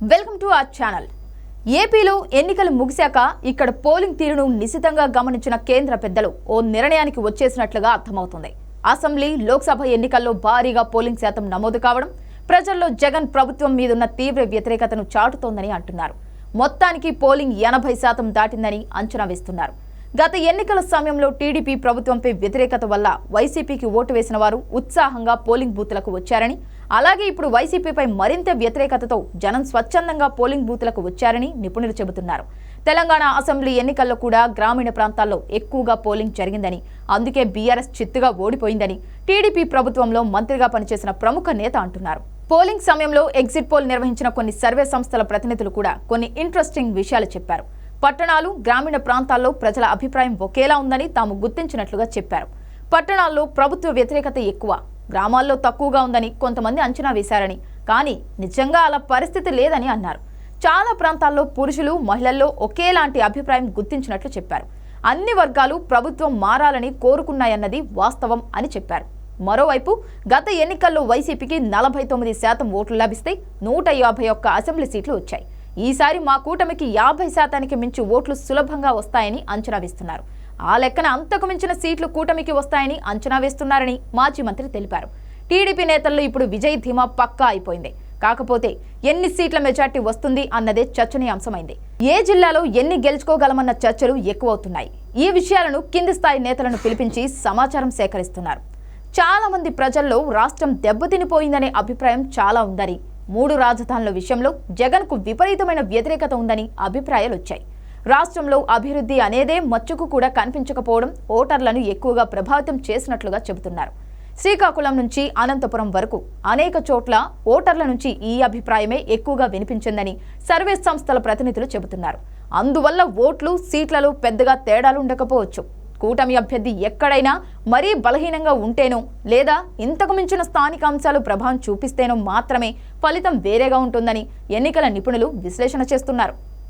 Welcome to our channel. ఏపీలో ఎన్నికలు ముగిశాక ఇక్కడ పోలింగ్ తీరును నిశితంగా గమనించిన కేంద్ర పెద్దలు ఓ నిర్ణయానికి వచ్చేసినట్లుగా అర్థమవుతుంది. అసెంబ్లీ లోక్సభ ఎన్నికల్లో భారీగా పోలింగ్ శాతం నమోదు కావడం ప్రజల్లో జగన్ ప్రభుత్వం మీదున్న తీవ్ర వ్యతిరేకతను చాటుతోందని అంటున్నారు. మొత్తానికి పోలింగ్ ఎనభై శాతం దాటిందని అంచనా వేస్తున్నారు. గత ఎన్నికల సమయంలో టీడీపీ ప్రభుత్వంపై వ్యతిరేకత వల్ల వైసీపీకి ఓటు వేసిన వారు ఉత్సాహంగా పోలింగ్ బూత్లకు వచ్చారని అలాగే ఇప్పుడు వైసీపీపై మరింత వ్యతిరేకతతో జనం స్వచ్ఛందంగా పోలింగ్ బూత్లకు వచ్చారని నిపుణులు చెబుతున్నారు. తెలంగాణ అసెంబ్లీ ఎన్నికల్లో కూడా గ్రామీణ ప్రాంతాల్లో ఎక్కువగా పోలింగ్ జరిగిందని అందుకే బీఆర్ఎస్ చిత్తుగా ఓడిపోయిందని టీడీపీ ప్రభుత్వంలో మంత్రిగా పనిచేసిన ప్రముఖ నేత అంటున్నారు. పోలింగ్ సమయంలో ఎగ్జిట్ పోల్ నిర్వహించిన కొన్ని సర్వే సంస్థల ప్రతినిధులు కూడా కొన్ని ఇంట్రెస్టింగ్ విషయాలు చెప్పారు. పట్టణాలు గ్రామీణ ప్రాంతాల్లో ప్రజల అభిప్రాయం ఒకేలా ఉందని తాము గుర్తించినట్లుగా చెప్పారు. పట్టణాల్లో ప్రభుత్వ వ్యతిరేకత ఎక్కువ గ్రామాల్లో తక్కువగా ఉందని కొంతమంది అంచనా వేశారని. కానీ నిజంగా అలా పరిస్థితి లేదని అన్నారు. చాలా ప్రాంతాల్లో పురుషులు మహిళల్లో ఒకేలాంటి అభిప్రాయం గుర్తించినట్లు చెప్పారు. అన్ని వర్గాలు ప్రభుత్వం మారాలని కోరుకున్నాయన్నది వాస్తవం అని చెప్పారు. మరోవైపు గత ఎన్నికల్లో వైసీపీకి నలభై తొమ్మిది శాతం ఓట్లు లభిస్తే నూట యాభై ఒక్క అసెంబ్లీ సీట్లు వచ్చాయి. ఈసారి మా కూటమికి యాభై శాతానికి మించి ఓట్లు సులభంగా వస్తాయని అంచనా వేస్తున్నారు. ఆ లెక్కన అంతకు మించిన సీట్లు కూటమికి వస్తాయని అంచనా వేస్తున్నారని మాజీ మంత్రి తెలిపారు. టీడీపీ నేతల్లో ఇప్పుడు విజయ్ ధీమా పక్కా అయిపోయింది. కాకపోతే ఎన్ని సీట్ల మెజార్టీ వస్తుంది అన్నదే చర్చనీయాంశమైంది. ఏ జిల్లాలో ఎన్ని గెలుచుకోగలమన్న చర్చలు ఎక్కువవుతున్నాయి. ఈ విషయాలను కింది స్థాయి నేతలను పిలిపించి సమాచారం సేకరిస్తున్నారు. చాలా మంది ప్రజల్లో రాష్ట్రం దెబ్బతినిపోయిందనే అభిప్రాయం చాలా ఉందని మూడు రాజధానుల విషయంలో జగన్కు విపరీతమైన వ్యతిరేకత ఉందని అభిప్రాయాలు వచ్చాయి రాష్ట్రంలో అభివృద్ధి అనేదే మచ్చుకు కూడా కనిపించకపోవడం ఓటర్లను ఎక్కువగా ప్రభావితం చేసినట్లుగా చెబుతున్నారు. శ్రీకాకుళం నుంచి అనంతపురం వరకు అనేక చోట్ల ఓటర్ల నుంచి ఈ అభిప్రాయమే ఎక్కువగా వినిపించిందని సర్వే సంస్థల ప్రతినిధులు చెబుతున్నారు. అందువల్ల ఓట్లు సీట్లలో పెద్దగా తేడాలు ఉండకపోవచ్చు. కూటమి అభ్యర్థి ఎక్కడైనా మరీ బలహీనంగా ఉంటేనో లేదా ఇంతకు మించిన స్థానిక అంశాలు ప్రభావం చూపిస్తేనో మాత్రమే ఫలితం వేరేగా ఉంటుందని ఎన్నికల నిపుణులు విశ్లేషణ చేస్తున్నారు.